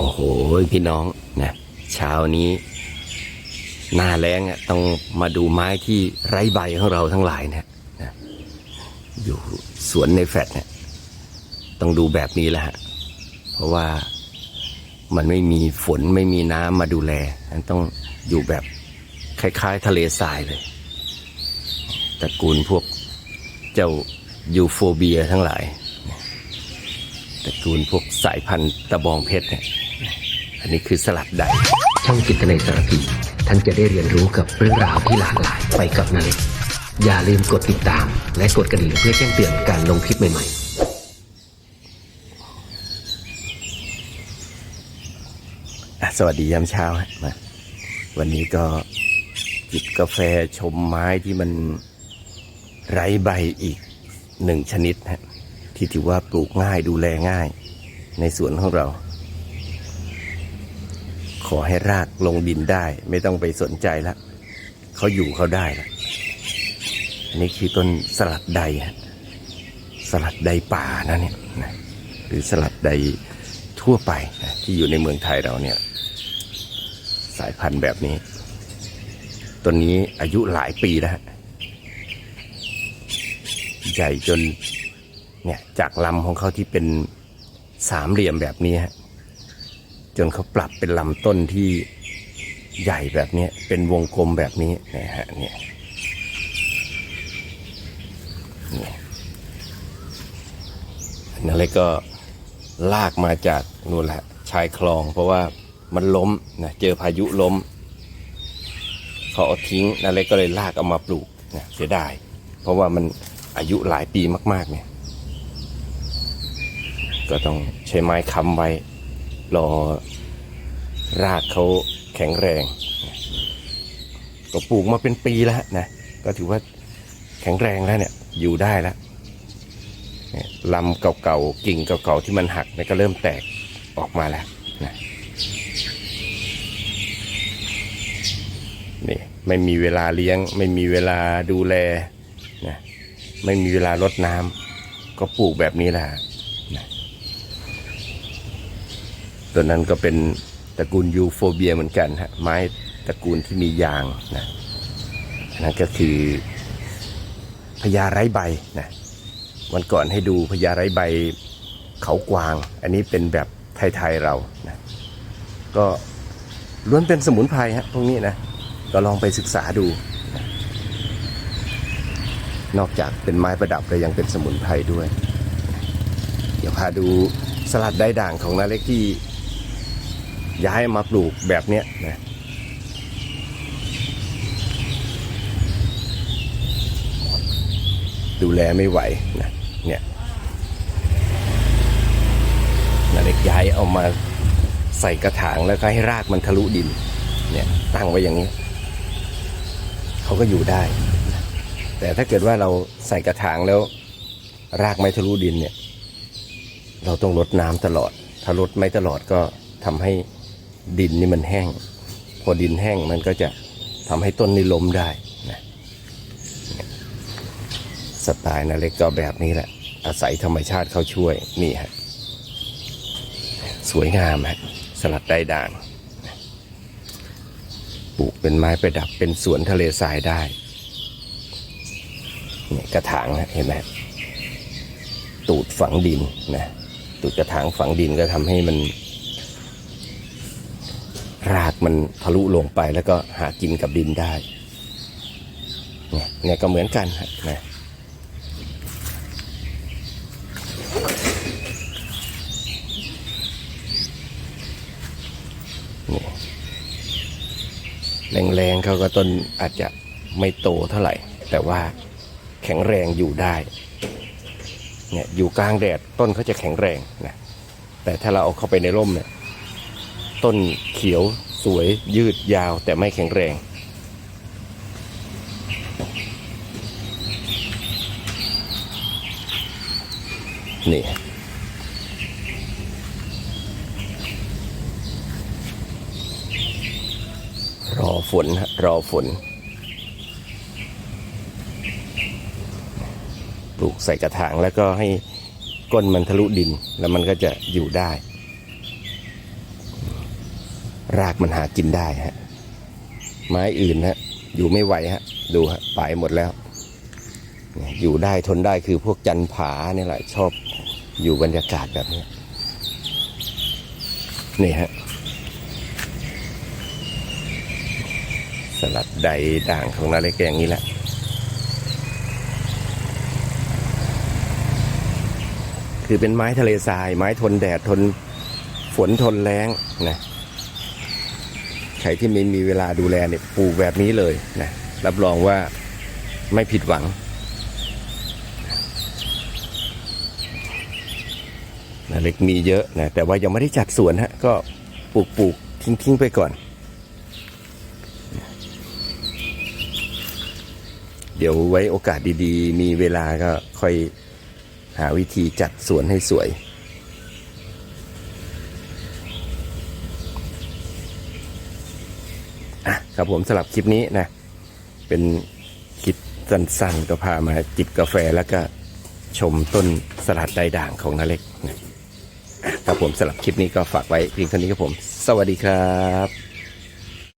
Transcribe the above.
โอ้โหพี่น้องนะเช้านี้หน้าแรงอะต้องมาดูไม้ที่ไร้ใบของเราทั้งหลายนะนะอยู่สวนในแฟลตเนี่ยต้องดูแบบนี้แหละฮะเพราะว่ามันไม่มีฝนไม่มีน้ำมาดูแลมันต้องอยู่แบบคล้าย ๆ ทะเลทรายเลยตระกูลพวกเจ้ายูโฟเบียทั้งหลายตระกูลพวกสายพันธุ์ตะบองเพชรเนี่ย อันนี้คือสลัดใดช่องจิตในสารพีท่านจะได้เรียนรู้กับเรื่องราวที่หลากหลายไปกับนาเล็กอย่าลืมกดติดตาม และกดกระดิ่งเพื่อแจ้งเตือนการลงคลิปใหม่ๆอะสวัสดียามเช้าฮะมาวันนี้ก็จิบกาแฟชมไม้ที่มันไร้ใบอีกหนึ่งชนิดฮะที่ถือว่าปลูกง่ายดูแลง่ายในสวนของเรา ขอให้รากลงดินได้ ไม่ต้องไปสนใจละเขาอยู่เขาได้ละอันนี้คือต้นสลัดใดฮะสลัดใดป่านะเนี่ยนะหรือสลัดใดทั่วไปนะที่อยู่ในเมืองไทยเราเนี่ย สายพันธุ์แบบนี้ต้นนี้อายุหลายปีแล้วใหญ่จนเนี่ยจากลำของเขาที่เป็นสามเหลี่ยมแบบนี้ฮะ จนเขาปรับเป็นลำต้นที่ใหญ่แบบนี้เป็นวงกลมแบบนี้นะฮะเนี่ยนี่นั่นเลยก็ลากมาจากนู่นแหละชายคลอง เพราะว่ามันล้มนะเจอพายุล้มเขาเอาทิ้งนั่นเลยก็เลยลากเอามาปลูกนะเสียดาย เพราะว่ามันอายุหลายปีมาก ๆ เนี่ย ก็ต้องใช้ไม้ค้ำไว้รอ รากเขาแข็งแรงก็ปลูกมาเป็นปีแล้วนะก็ถือว่าแข็งแรงแล้วเนี่ยอยู่ได้แล้วลำเก่าๆกิ่งเก่าๆที่มันหักเนี่ยก็เริ่มแตกออกมาแล้วนะนี่ไม่มีเวลาเลี้ยง ไม่มีเวลาดูแลนะไม่มีเวลารดน้ำก็ปลูกแบบนี้แหละตัวนั้นก็เป็น ระกูลยูโฟเบียเหมือนกันฮะไม้ตระกูลที่มียางนะนนั่นก็คือพญาไร้ใบนะวันก่อนให้ดูพญาไร้ใบเขากวาง อันนี้เป็นแบบไทยๆเรานะก็ล้วนเป็นสมุนไพรฮะพวกนี้นะก็ลองไปศึกษาดูนะนอกจากเป็นไม้ประดับแล้วยังเป็นสมุนไพรด้วย เดี๋ยวพาดูสลัดได้ด่างของนาเล็กที่ ย้ายมาปลูกแบบเนี้ยนะดูแลไม่ไหวนะเนี่ยนาเล็กย้ายเอามาใส่กระถางแล้วก็ให้รากมันทะลุดิน เนี่ยตั้งไว้อย่างนี้ เขาก็อยู่ได้ แต่ถ้าเกิดว่าเราใส่กระถางแล้ว รากไม่ทะลุดินเนี่ย เราต้องรดน้ำตลอด ถ้ารดไม่ตลอดก็ทำให้ ดินนี่มันแห้ง พอดินแห้งมันก็จะทำให้ต้นนี่ล้มได้นะสไตล์นาเล็กก็แบบนี้แหละ อาศัยธรรมชาติเข้าช่วยนี่ฮะสวยงามฮะสลัดได้ด่างปลูกเป็นไม้ประดับเป็นสวนทะเลทรายได้เนี่ยกระถางนะเห็นไหมตูดฝังดินนะตูดกระถางฝังดินก็ทำให้มัน รากมันทะลุลงไปแล้วก็หากินกับดินได้เนี่ยเนี่ยก็เหมือนกันนะแรงๆเขาก็ต้นอาจจะไม่โตเท่าไหร่ แต่ว่าแข็งแรงอยู่ได้เนี่ยอยู่กลางแดดต้นเขาจะแข็งแรงนะแต่ถ้าเราเอาเข้าไปในร่มเนี่ย ต้นเขียวสวยยืดยาวแต่ไม่แข็งแรง นี่ รอฝนรอฝน ปลูกใส่กระถางแล้วก็ให้ก้นมันทะลุดินแล้วมันก็จะอยู่ได้ รากมันหากินได้ฮะ ไม้อื่นฮะ อยู่ไม่ไหวฮะ ดูฮะไปหมดแล้ว อยู่ได้ทนได้คือพวกจันผาเนี่ยแหละชอบอยู่บรรยากาศแบบนี้ นี่ฮะ สลัดใดด่างของนาเล็กก็อย่างนี้แหละคือเป็นไม้ทะเลทราย ไม้ทนแดดทนฝนทนแล้งนะ ใครที่ไม่มีเวลาดูแลเนี่ยปลูกแบบนี้เลยนะรับรองว่าไม่ผิดหวังนาเล็กมีเยอะนะแต่ว่ายังไม่ได้จัดสวนฮะก็ปลูกปลูกทิ้งทิ้งไปก่อน เดี๋ยวไว้โอกาสดีๆ มีเวลาก็ค่อยหาวิธีจัดสวนให้สวย อะ ครับผมสำหรับคลิปนี้นะ เป็นคลิปสั้นๆ ก็พามาจิบกาแฟแล้วก็ชมต้นสลัดใดด่างของนาเล็กนะอะครับผมสำหรับคลิปนี้ก็ฝากไว้เพียงเท่านี้ครับผม สวัสดีครับ